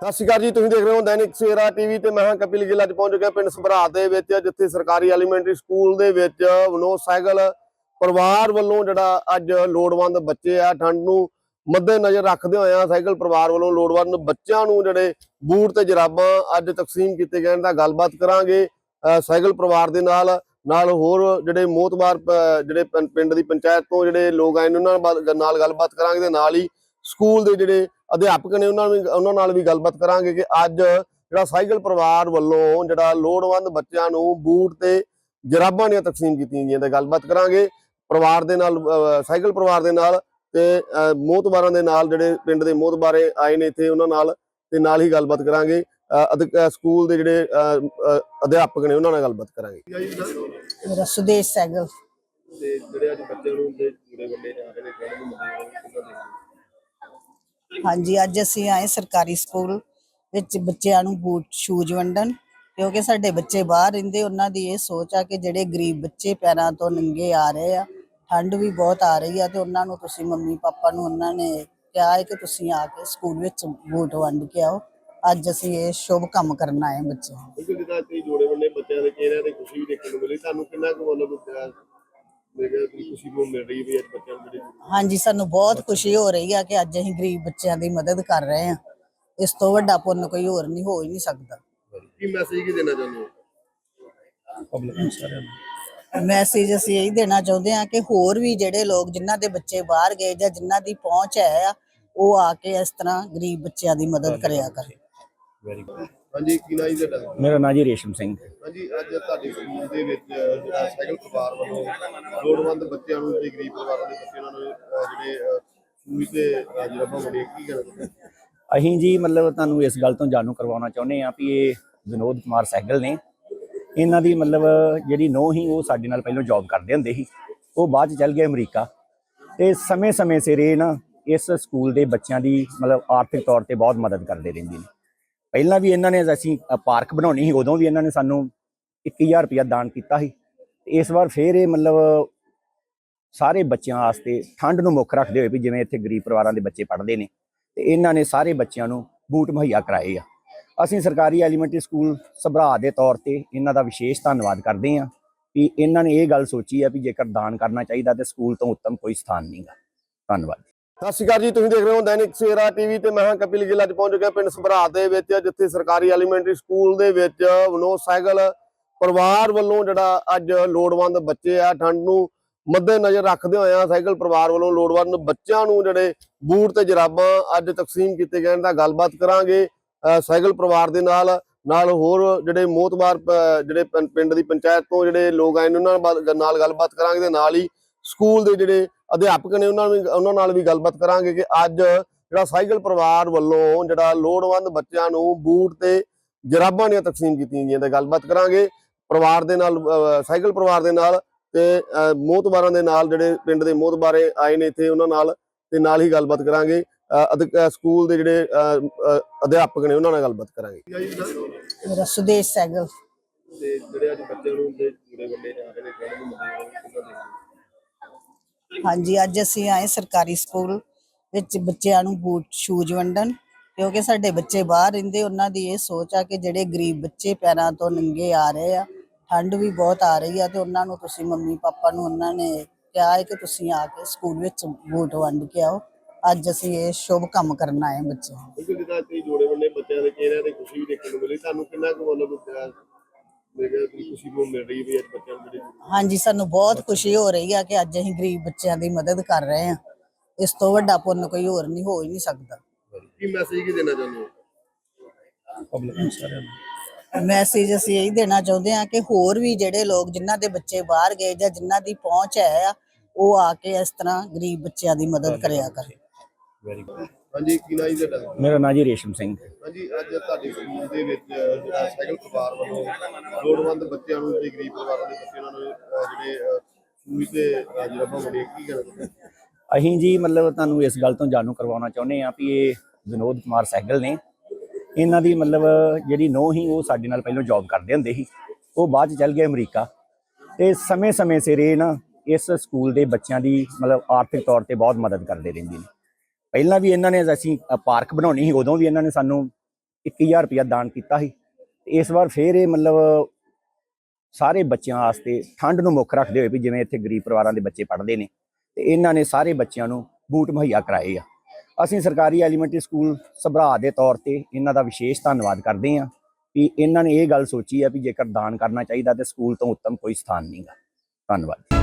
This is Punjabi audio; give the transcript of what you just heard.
ਸਤਿ ਸ਼੍ਰੀ ਅਕਾਲ ਜੀ, ਤੁਸੀਂ ਦੇਖ ਰਹੇ ਹੋ ਦੈਨਿਕ ਸਵੇਰਾ ਟੀਵੀ ਤੇ ਮੈਂ ਹਾਂ ਕਪਿਲ ਗਿੱਲ। ਅੱਜ ਪਹੁੰਚ ਗਿਆ ਪਿੰਡ ਸਭਰਾ ਦੇ ਵਿੱਚ, ਜਿੱਥੇ ਸਰਕਾਰੀ ਐਲੀਮੈਂਟਰੀ ਸਕੂਲ ਦੇ ਵਿੱਚ ਵਿਨੋਦ ਸਾਈਕਲ ਪਰਿਵਾਰ ਵੱਲੋਂ ਜਿਹੜਾ ਅੱਜ ਲੋੜਵੰਦ ਬੱਚੇ ਆ, ਠੰਡ ਨੂੰ ਮੱਦੇ ਨਜ਼ਰ ਰੱਖਦੇ ਆ, ਸਾਈਕਲ ਪਰਿਵਾਰ ਵੱਲੋਂ ਲੋੜਵੰਦ ਬੱਚਿਆਂ ਨੂੰ ਜਿਹੜੇ ਬੂਟ ਤੇ ਜਰਾਬਾਂ ਅੱਜ ਤਕਸੀਮ ਕੀਤੇ ਗਏ ਦਾ ਗੱਲਬਾਤ ਕਰਾਂਗੇ ਸਾਈਕਲ ਪਰਿਵਾਰ ਦੇ ਨਾਲ ਨਾਲ ਹੋਰ ਜਿਹੜੇ ਮੋਤਬਾਰ ਜਿਹੜੇ ਪਿੰਡ ਦੀ ਪੰਚਾਇਤ ਤੋਂ ਜਿਹੜੇ ਲੋਕ ਆਏ ਨੇ, ਉਹਨਾਂ ਨਾਲ ਨਾਲ ਗੱਲਬਾਤ ਕਰਾਂਗੇ ਤੇ ਨਾਲ ਹੀ ਸਕੂਲ ਦੇ ਜਿਹੜੇ ਅਧਿਆਪਕ ਨੇ ਉਹਨਾਂ ਨੂੰ ਉਹਨਾਂ ਨਾਲ ਵੀ ਗੱਲਬਾਤ ਕਰਾਂਗੇ ਕਿ ਅੱਜ ਜਿਹੜਾ ਸਾਈਕਲ ਪਰਿਵਾਰ ਵੱਲੋਂ ਜਿਹੜਾ ਲੋੜਵੰਦ ਬੱਚਿਆਂ ਨੂੰ ਬੂਟ ਤੇ ਜਰਾਬਾਂ ਦੀਆਂ ਤਕਸੀਮ ਕੀਤੀਆਂ ਗਈਆਂ ਤੇ ਗੱਲਬਾਤ ਕਰਾਂਗੇ ਪਰਿਵਾਰ ਦੇ ਨਾਲ ਸਾਈਕਲ ਪਰਿਵਾਰ ਦੇ ਨਾਲ ਤੇ ਅਹ, ਮੋਹਤਬਾਰਾਂ ਦੇ ਨਾਲ ਜਿਹੜੇ ਪਿੰਡ ਦੇ ਮੋਹਤਬਾਰੇ ਆਏ ਨੇ ਇੱਥੇ ਉਹਨਾਂ ਨਾਲ ਤੇ ਨਾਲ ਹੀ ਗੱਲਬਾਤ ਕਰਾਂਗੇ। ਸਕੂਲ ਦੇ ਜਿਹੜੇ ਅਧਿਆਪਕ ਨੇ ਉਹਨਾਂ ਨਾਲ ਗੱਲਬਾਤ ਕਰਾਂਗੇ। ਮੇਰਾ ਸੁਦੇਸ਼ ਸੈਗਲ। ਤੇ ਜਿਹੜੇ ਅੱਜ ਬੱਚਿਆਂ ਨੂੰ ਤੇ ਜੁੜੇ ਵੱਡੇ ਜਾ ਰਹੇ ਨੇ ਕਹਿਣ ਨੂੰ? ਹਾਂਜੀ, ਅੱਜ ਅਸੀਂ ਆਏ ਸਰਕਾਰੀ ਸਕੂਲ ਵਿੱਚ ਬੱਚਿਆਂ ਨੂੰ ਬੂਟ, ਸ਼ੂਜ਼ ਵੰਡਣ, ਕਿਉਂਕਿ ਸਾਡੇ ਬੱਚੇ ਬਾਹਰ ਰਹਿੰਦੇ, ਉਹਨਾਂ ਦੀ ਇਹ ਸੋਚ ਆ ਕਿ ਜਿਹੜੇ ਗਰੀਬ ਬੱਚੇ ਪੈਰਾਂ ਤੋਂ ਨੰਗੇ ਆ ਰਹੇ ਆ, ਠੰਡ ਵੀ ਬਹੁਤ ਆ ਰਹੀ ਆ ਤੇ ਉਹਨਾਂ ਨੂੰ ਤੁਸੀਂ ਮੰਮੀ ਪਾਪਾ ਨੂੰ ਉਹਨਾਂ ਨੇ ਕਿਹਾ ਹੈ ਕਿ ਤੁਸੀਂ ਆ ਕੇ ਸਕੂਲ ਵਿੱਚ ਬੂਟ ਵੰਡ ਕੇ ਆਓ। ਅੱਜ ਅਸੀਂ ਇਹ ਸ਼ੁਭ ਕੰਮ ਕਰਨ ਆਏ ਬੱਚਿਆਂ ਨੂੰ। ਬਿਲਕੁਲ ਜਿੱਦਾਂ ਤੁਸੀਂ ਜੋੜੇ ਵੱਡੇ ਬੱਚਿਆਂ ਦੇ ਚਿਹਰਿਆਂ ਤੇ ਖੁਸ਼ੀ ਵੀ ਦੇਖਣ ਨੂੰ ਮਿਲੀ। ਤੁਹਾਨੂੰ ਕਿੰਨਾ ਕੁ ਮਤਲਬ ਮੇਰੇ ਖੁਸ਼ੀ ਨੂੰ ਮਿਲ ਰਹੀ ਵੀ ਅੱਜ ਬੱਚਿਆਂ ਨੂੰ ਜਿਹੜੇ ਹਾਂਜੀ ਸਾਨੂੰ ਬਹੁਤ ਖੁਸ਼ੀ ਹੋ ਰਹੀ ਆ ਕਿ ਅੱਜ ਅਸੀਂ ਗਰੀਬ ਬੱਚਿਆਂ ਦੀ ਮਦਦ ਕਰ ਰਹੇ ਹਾਂ ਇਸ ਤੋਂ ਵੱਡਾ ਪੁੰਨ ਕੋਈ ਹੋਰ ਨਹੀਂ ਹੋ ਹੀ ਨਹੀਂ ਸਕਦਾ। ਕੀ ਮੈਸੇਜ ਕੀ ਦੇਣਾ ਚਾਹੁੰਦੇ ਹੋ? ਮੈਸੇਜ ਅਸੀਂ ਇਹੀ ਦੇਣਾ ਚਾਹੁੰਦੇ ਹਾਂ ਕਿ ਹੋਰ ਵੀ ਜਿਹੜੇ ਲੋਕ ਜਿਨ੍ਹਾਂ ਦੇ ਬੱਚੇ ਬਾਹਰ ਗਏ ਜਾਂ ਜਿਨ੍ਹਾਂ ਦੀ ਪਹੁੰਚ ਹੈ ਆ ਉਹ ਆ ਕੇ ਇਸ ਤਰ੍ਹਾਂ ਗਰੀਬ ਬੱਚਿਆਂ ਦੀ ਮਦਦ ਕਰਿਆ ਕਰਨ। ਵੈਰੀ ਗੁੱਡ ਹਾਂਜੀ ਕੀ ਨਾਮ ਜੀ ਤੁਹਾਡਾ? ਮੇਰਾ ਨਾਂ ਜੀ ਰੇਸ਼ਮ ਸਿੰਘ। ਹਾਂਜੀ ਅੱਜ ਤੁਹਾਡੇ ਸਕੂਲ ਦੇ ਵਿੱਚ ਜਿਹੜਾ ਸਾਈਕਲ ਪਰਿਵਾਰ ਵੱਲੋਂ ਲੋੜਵੰਦ ਬੱਚਿਆਂ ਨੂੰ ਤੇ ਗਰੀਬ ਪਰਿਵਾਰਾਂ ਦੇ ਬੱਚਿਆਂ ਨੂੰ ਜਿਹੜੇ ਸੂਈ ਤੇ ਜਿਹੜਾ ਭਾਵੇਂ ਕੀ ਕਰਦੇ ਅਸੀਂ ਜੀ ਮਤਲਬ ਤੁਹਾਨੂੰ ਇਸ ਗੱਲ ਤੋਂ ਜਾਣੂ ਕਰਵਾਉਣਾ ਚਾਹੁੰਦੇ ਹਾਂ ਵੀ ਇਹ ਵਿਨੋਦ ਕੁਮਾਰ ਸਹਿਗਲ ਨੇ। ਇਹਨਾਂ ਦੀ ਮਤਲਬ ਜਿਹੜੀ ਨੋ ਹੀ ਉਹ ਸਾਡੇ ਨਾਲ ਪਹਿਲਾਂ ਜੌਬ ਕਰਦੇ ਹੁੰਦੇ ਸੀ। ਉਹ ਬਾਅਦ ਚ ਚੱਲ ਗਏ ਅਮਰੀਕਾ। ਤੇ ਸਮੇਂ-ਸਮੇਂ ਸਿਰ ਇਹ ਨਾ ਇਸ ਸਕੂਲ ਦੇ ਬੱਚਿਆਂ ਦੀ ਮਤਲਬ ਆਰਥਿਕ ਤੌਰ ਤੇ ਬਹੁਤ ਮਦਦ ਕਰਦੇ ਰਹਿੰਦੇ ਨੇ। ਪਹਿਲਾਂ ਵੀ ਇਹਨਾਂ ਨੇ ਅਸੀਂ ਪਾਰਕ ਬਣਾਉਣੀ ਸੀ, ਉਦੋਂ ਵੀ ਇਹਨਾਂ ਨੇ ਸਾਨੂੰ 21000 ਰੁਪਇਆ ਦਾਨ ਕੀਤਾ ਸੀ। ਤੇ ਇਸ ਵਾਰ ਫੇਰ ਇਹ ਮਤਲਬ ਸਾਰੇ ਬੱਚਿਆਂ ਵਾਸਤੇ ਠੰਡ ਨੂੰ ਮੁੱਖ ਰੱਖਦੇ ਹੋਏ ਵੀ ਜਿਵੇਂ ਇੱਥੇ ਗਰੀਬ ਪਰਿਵਾਰਾਂ ਦੇ ਬੱਚੇ ਪੜ੍ਹਦੇ ਨੇ, ਤੇ ਇਹਨਾਂ ਨੇ ਸਾਰੇ ਬੱਚਿਆਂ ਨੂੰ ਬੂਟ ਮੁਹੱਈਆ ਕਰਾਏ ਆ। ਅਸੀਂ ਸਰਕਾਰੀ ਐਲੀਮੈਂਟਰੀ ਸਕੂਲ ਸਭਰਾ ਦੇ ਤੌਰ ਤੇ ਇਹਨਾਂ ਦਾ ਵਿਸ਼ੇਸ਼ ਧੰਨਵਾਦ ਕਰਦੇ ਹਾਂ ਵੀ ਇਹਨਾਂ ਨੇ ਇਹ ਗੱਲ ਸੋਚੀ ਆ ਵੀ ਜੇਕਰ ਦਾਨ ਕਰਨਾ ਚਾਹੀਦਾ ਤੇ ਸਕੂਲ ਤੋਂ ਉੱਤਮ ਕੋਈ ਸਥਾਨ ਨਹੀਂਗਾ ਧੰਨਵਾਦ। ਸਤਿ ਸ਼੍ਰੀ ਅਕਾਲ ਜੀ, ਤੁਸੀਂ ਦੇਖ ਰਹੇ ਹੋ ਦੈਨਿਕ ਸਵੇਰਾ ਟੀਵੀ ਤੇ ਮੈਂ ਹਾਂ ਕਪਿਲ ਗਿੱਲ, ਅੱਜ ਪਹੁੰਚ ਗਿਆ ਪਿੰਡ ਸਭਰਾ ਦੇ ਵਿੱਚ, ਜਿੱਥੇ ਸਰਕਾਰੀ ਐਲੀਮੈਂਟਰੀ ਸਕੂਲ ਦੇ ਵਿੱਚ ਵਿਨੋਦ ਸਾਈਕਲ ਪਰਿਵਾਰ ਵੱਲੋਂ ਜਿਹੜਾ ਅੱਜ ਲੋੜਵੰਦ ਬੱਚੇ ਆ, ਠੰਡ ਨੂੰ ਮੱਦੇ ਨਜ਼ਰ ਰੱਖਦੇ ਆ, ਸਾਈਕਲ ਪਰਿਵਾਰ ਵੱਲੋਂ ਲੋੜਵੰਦ ਬੱਚਿਆਂ ਨੂੰ ਜਿਹੜੇ ਬੂਟ ਤੇ ਜਰਾਬਾਂ ਅੱਜ ਤਕਸੀਮ ਕੀਤੇ ਗਏ ਦਾ ਗੱਲਬਾਤ ਕਰਾਂਗੇ ਸਾਈਕਲ ਪਰਿਵਾਰ ਦੇ ਨਾਲ ਨਾਲ ਹੋਰ ਜਿਹੜੇ ਮੋਤਬਾਰ ਜਿਹੜੇ ਪਿੰਡ ਦੀ ਪੰਚਾਇਤ ਤੋਂ ਜਿਹੜੇ ਲੋਕ ਆਏ ਨੇ, ਉਹਨਾਂ ਨਾਲ ਨਾਲ ਗੱਲਬਾਤ ਕਰਾਂਗੇ ਤੇ ਨਾਲ ਹੀ ਸਕੂਲ ਦੇ ਜਿਹੜੇ ਅਧਿਆਪਕ ਨੇ ਉਹਨਾਂ ਨੂੰ ਉਹਨਾਂ ਨਾਲ ਵੀ ਗੱਲਬਾਤ ਕਰਾਂਗੇ ਕਿ ਅੱਜ ਜਿਹੜਾ ਸਾਈਕਲ ਪਰਿਵਾਰ ਵੱਲੋਂ ਜਿਹੜਾ ਲੋੜਵੰਦ ਬੱਚਿਆਂ ਨੂੰ ਬੂਟ ਤੇ ਜਰਾਬਾਂ ਦੀਆਂ ਤਕਸੀਮ ਕੀਤੀਆਂ ਗਈਆਂ ਤੇ ਗੱਲਬਾਤ ਕਰਾਂਗੇ ਪਰਿਵਾਰ ਦੇ ਨਾਲ ਸਾਈਕਲ ਪਰਿਵਾਰ ਦੇ ਨਾਲ ਤੇ ਅਹ, ਮੋਹਤਬਾਰਾਂ ਦੇ ਨਾਲ ਜਿਹੜੇ ਪਿੰਡ ਦੇ ਮੋਹਤਬਾਰੇ ਆਏ ਨੇ ਇੱਥੇ ਉਹਨਾਂ ਨਾਲ ਤੇ ਨਾਲ ਹੀ ਗੱਲਬਾਤ ਕਰਾਂਗੇ। ਸਕੂਲ ਦੇ ਜਿਹੜੇ ਅਧਿਆਪਕ ਨੇ ਉਹਨਾਂ ਨਾਲ ਗੱਲਬਾਤ ਕਰਾਂਗੇ। ਮੇਰਾ ਸੁਦੇਸ਼ ਸੈਗਲ। ਤੇ ਜਿਹੜੇ ਅੱਜ ਬੱਚਿਆਂ ਨੂੰ ਤੇ ਜੁੜੇ ਵੱਡੇ ਜਾ ਰਹੇ ਨੇ ਕਹਿਣ ਨੂੰ ਮਿਲਦੇ ਹਾਂਜੀ, ਅੱਜ ਅਸੀਂ ਆਏ ਸਰਕਾਰੀ ਸਕੂਲ ਵਿੱਚ ਬੱਚਿਆਂ ਨੂੰ ਬੂਟ, ਸ਼ੂਜ਼ ਵੰਡਣ, ਕਿਉਂਕਿ ਸਾਡੇ ਬੱਚੇ ਬਾਹਰ ਰਹਿੰਦੇ, ਉਹਨਾਂ ਦੀ ਇਹ ਸੋਚ ਆ ਕਿ ਜਿਹੜੇ ਗਰੀਬ ਬੱਚੇ ਪੈਰਾਂ ਤੋਂ ਨੰਗੇ ਆ ਰਹੇ ਆ, ਠੰਡ ਵੀ ਬਹੁਤ ਆ ਰਹੀ ਆ ਤੇ ਉਹਨਾਂ ਨੂੰ ਤੁਸੀਂ ਮੰਮੀ ਪਾਪਾ ਨੂੰ ਉਹਨਾਂ ਨੇ ਕਿਹਾ ਹੈ ਕਿ ਤੁਸੀਂ ਆ ਕੇ ਸਕੂਲ ਵਿੱਚ ਬੂਟ ਵੰਡ ਕੇ ਆਓ। ਅੱਜ ਅਸੀਂ ਇਹ ਸ਼ੁਭ ਕੰਮ ਕਰਨ ਆਏ ਬੱਚਿਆਂ ਨੂੰ। ਬਿਲਕੁਲ ਜਿੱਦਾਂ ਤੁਸੀਂ ਜੋੜੇ ਵੱਡੇ ਬੱਚਿਆਂ ਦੇ ਚਿਹਰਿਆਂ ਤੇ ਖੁਸ਼ੀ ਵੀ ਦੇਖਣ ਨੂੰ ਮਿਲੀ। ਤੁਹਾਨੂੰ ਕਿੰਨਾ ਕੁ ਮਤਲਬ ਮੇਰੇ ਖੁਸ਼ੀ ਨੂੰ ਮਿਲ ਰਹੀ ਵੀ ਅੱਜ ਬੱਚਿਆਂ ਨੂੰ ਜਿਹੜੇ ਹਾਂਜੀ ਸਾਨੂੰ ਬਹੁਤ ਖੁਸ਼ੀ ਹੋ ਰਹੀ ਆ ਕਿ ਅੱਜ ਅਸੀਂ ਗਰੀਬ ਬੱਚਿਆਂ ਦੀ ਮਦਦ ਕਰ ਰਹੇ ਹਾਂ ਇਸ ਤੋਂ ਵੱਡਾ ਪੁੰਨ ਕੋਈ ਹੋਰ ਨਹੀਂ ਹੋ ਹੀ ਨਹੀਂ ਸਕਦਾ। ਕੀ ਮੈਸੇਜ ਕੀ ਦੇਣਾ ਚਾਹੁੰਦੇ ਹੋ? ਮੈਸੇਜ ਅਸੀਂ ਇਹੀ ਦੇਣਾ ਚਾਹੁੰਦੇ ਹਾਂ ਕਿ ਹੋਰ ਵੀ ਜਿਹੜੇ ਲੋਕ ਜਿਨ੍ਹਾਂ ਦੇ ਬੱਚੇ ਬਾਹਰ ਗਏ ਜਾਂ ਜਿਨ੍ਹਾਂ ਦੀ ਪਹੁੰਚ ਹੈ ਆ ਉਹ ਆ ਕੇ ਇਸ ਤਰ੍ਹਾਂ ਗਰੀਬ ਬੱਚਿਆਂ ਦੀ ਮਦਦ ਕਰਿਆ ਕਰਨ। ਵੈਰੀ ਗੁੱਡ ਹਾਂਜੀ ਕੀ ਨਾਮ ਜੀ ਤੁਹਾਡਾ? ਮੇਰਾ ਨਾਂ ਜੀ ਰੇਸ਼ਮ ਸਿੰਘ। ਹਾਂਜੀ ਅੱਜ ਤੁਹਾਡੇ ਸਕੂਲ ਦੇ ਵਿੱਚ ਜਿਹੜਾ ਸਾਈਕਲ ਪਰਿਵਾਰ ਵੱਲੋਂ ਲੋੜਵੰਦ ਬੱਚਿਆਂ ਨੂੰ ਤੇ ਗਰੀਬ ਪਰਿਵਾਰਾਂ ਦੇ ਬੱਚਿਆਂ ਨੂੰ ਜਿਹੜੇ ਸੂਈ ਤੇ ਜਿਹੜਾ ਭਾਵੇਂ ਕੀ ਕਰਦੇ ਅਸੀਂ ਜੀ ਮਤਲਬ ਤੁਹਾਨੂੰ ਇਸ ਗੱਲ ਤੋਂ ਜਾਣੂ ਕਰਵਾਉਣਾ ਚਾਹੁੰਦੇ ਹਾਂ ਵੀ ਇਹ ਵਿਨੋਦ ਕੁਮਾਰ ਸਹਿਗਲ ਨੇ। ਇਹਨਾਂ ਦੀ ਮਤਲਬ ਜਿਹੜੀ ਨੋ ਹੀ ਉਹ ਸਾਡੇ ਨਾਲ ਪਹਿਲਾਂ ਜੌਬ ਕਰਦੇ ਹੁੰਦੇ ਸੀ। ਉਹ ਬਾਅਦ ਚ ਚੱਲ ਗਏ ਅਮਰੀਕਾ। ਤੇ ਸਮੇਂ-ਸਮੇਂ ਸਿਰ ਇਹ ਨਾ ਇਸ ਸਕੂਲ ਦੇ ਬੱਚਿਆਂ ਦੀ ਮਤਲਬ ਆਰਥਿਕ ਤੌਰ ਤੇ ਬਹੁਤ ਮਦਦ ਕਰਦੇ ਰਹਿੰਦੇ ਨੇ। ਪਹਿਲਾਂ ਵੀ ਇਹਨਾਂ ਨੇ ਅਸੀਂ ਪਾਰਕ ਬਣਾਉਣੀ ਸੀ, ਉਦੋਂ ਵੀ ਇਹਨਾਂ ਨੇ ਸਾਨੂੰ 21000 ਰੁਪਇਆ ਦਾਨ ਕੀਤਾ ਸੀ। ਤੇ ਇਸ ਵਾਰ ਫੇਰ ਇਹ ਮਤਲਬ ਸਾਰੇ ਬੱਚਿਆਂ ਵਾਸਤੇ ਠੰਡ ਨੂੰ ਮੁੱਖ ਰੱਖਦੇ ਹੋਏ ਵੀ ਜਿਵੇਂ ਇੱਥੇ ਗਰੀਬ ਪਰਿਵਾਰਾਂ ਦੇ ਬੱਚੇ ਪੜ੍ਹਦੇ ਨੇ, ਤੇ ਇਹਨਾਂ ਨੇ ਸਾਰੇ ਬੱਚਿਆਂ ਨੂੰ ਬੂਟ ਮੁਹੱਈਆ ਕਰਾਏ ਆ। ਅਸੀਂ ਸਰਕਾਰੀ ਐਲੀਮੈਂਟਰੀ ਸਕੂਲ ਸਭਰਾ ਦੇ ਤੌਰ ਤੇ ਇਹਨਾਂ ਦਾ ਵਿਸ਼ੇਸ਼ ਧੰਨਵਾਦ ਕਰਦੇ ਹਾਂ ਕਿ ਇਹਨਾਂ ਨੇ ਇਹ ਗੱਲ ਸੋਚੀ ਆ ਵੀ ਜੇਕਰ ਦਾਨ ਕਰਨਾ ਚਾਹੀਦਾ ਤੇ ਸਕੂਲ ਤੋਂ ਉੱਤਮ ਕੋਈ ਸਥਾਨ ਨਹੀਂਗਾ ਧੰਨਵਾਦ।